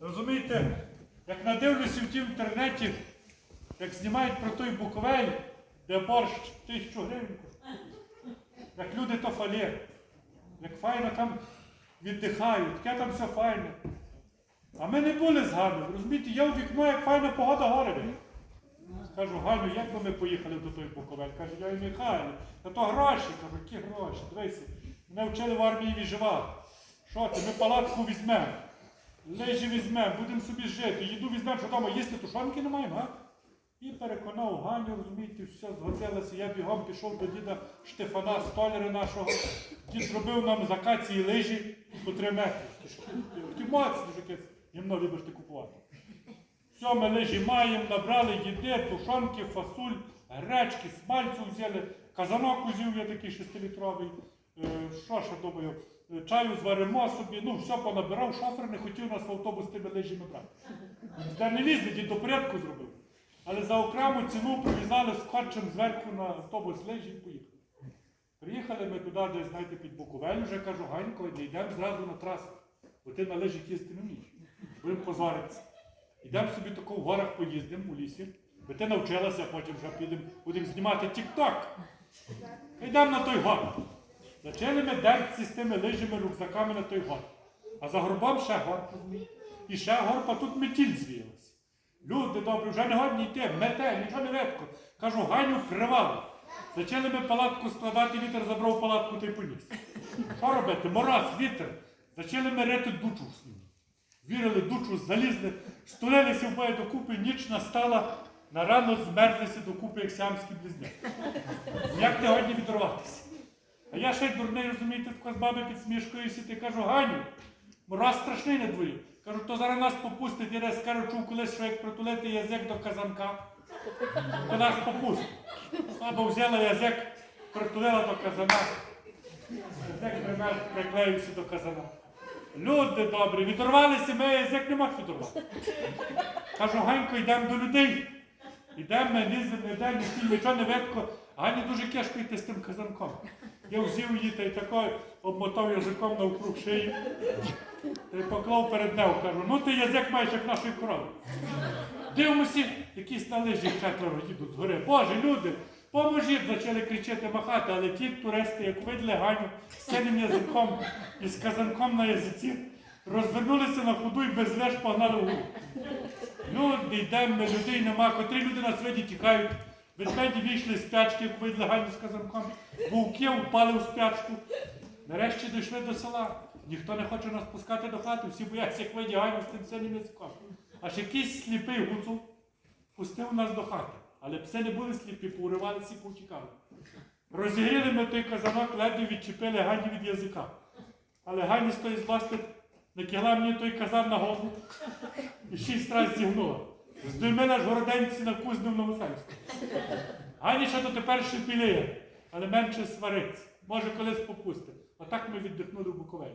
Розумієте, як надивлюся в тім інтернеті, як знімають про той Буковель, де борщ тисячу гривень. Як люди то фалє, як файно там віддихають, таке там все файне. А ми не були з Ганою, розумієте, я у вікно, як файна погода гори. Кажу, Ганю, як би ми поїхали до той Буковель? Каже, я і Михайло, та то гроші, кажу, які гроші? Дивися, мене вчили в армії відживати. Що ти, ми палатку візьмемо, лежі візьмемо, будемо собі жити, їду візьмемо, що вдома їсти тушонки не маємо, а? І переконав Ганю, розумієте, все згодилося. Я бігом пішов до діда Штефана, столяра нашого. Дід зробив нам з акації лижі по три метри. Такі моцні жаки. Гімно любиш ти купувати. Все, ми лижі маємо, набрали їди, тушонки, фасуль, гречки, смальцю взяли, казанок узів я такий шестилітровий. Е, Що ще думаю? Чаю зваримо собі, ну все понабирав, шофер не хотів нас в автобус тими лижами брати. Де не лізли, дід до порядку зробив. Але за окрему ціну прив'язали скотчем зверху на автобус лижі і поїхали. Приїхали ми туди, де, знаєте, під Буковель, вже кажу, Ганько, не йдемо зразу на трасу, бо ти на лижах їздити не вмієш. Будемо позоритися. Йдемо собі тако в горах поїздимо у лісі, бо ти навчилася, потім вже підемо, будемо знімати тік-ток. Йдемо на той гор. Зачали ми дерці з тими лижами, рюкзаками на той гор. А за горбом ще гор. розумієте? І ще горба тут метіль звіялася. Люди добрі, вже не годні йти, мете, нічого не видко. Кажу, Ганю, привал. Зачали ми палатку складати, вітер забрав палатку та й поніс. Що робити? Мороз, вітер. Зачали ми рити дучу в снігу. Вірили, дучу, залізли, стулилися вбоє докупи, ніч настала, на рано змерзлися докупи, як сіамські близняки. Як не годні відрватися? А я ще дурний, розумієте, з баби під смішкою сіти, кажу, Ганю, мороз страшний на дворі. Кажу, то зараз нас попустить, я раз кажу, чув колись, що як притулити язик до казанка, то нас попустить. Баба взяла язик, притулила до казана. Язик пример приклеївся до казана. Люди добрі, відорвалися, ми язик не мог відорвати. Кажу, Ганько, йдемо до людей. Йдемо, ліземо, йдемо, нічого не видко. Гані дуже кешко йти з тим казанком. Я взяв її та й тако обмотав язиком навкруг шиї. Та й поклав перед нею, кажу, ну ти язик маєш як нашої корови. Дивимося, якісь на лижі четверо їдуть згори. Боже, люди, поможіть, почали кричати, махати, але ті туристи, як видали Ганю з цілим язиком і з казанком на язиці, розвернулися на ходу і без леж погнали вгору. Люди, йдемо, людей нема, котрі люди нас виді тікають. Ведмеді вийшли з як видали з казанком. Вовки впали в спячку. Нарешті дійшли до села. Ніхто не хоче нас пускати до хати, всі бояться, як виді Ганю з тим синім язиком. Аж якийсь сліпий гуцул пустив нас до хати. Але пси не були сліпі, pouривалися і повтікали. Розігріли ми той казанок, ледве відчепили Гані від язика. Але Гані з тої злости накигла мені той казан на голову і шість разів зігнула. Здойми наш городенці на кузню в Новосельську. Гані то тепер шепіліє, але менше свариться. Може колись попустить. Отак ми віддихнули в Буковелі.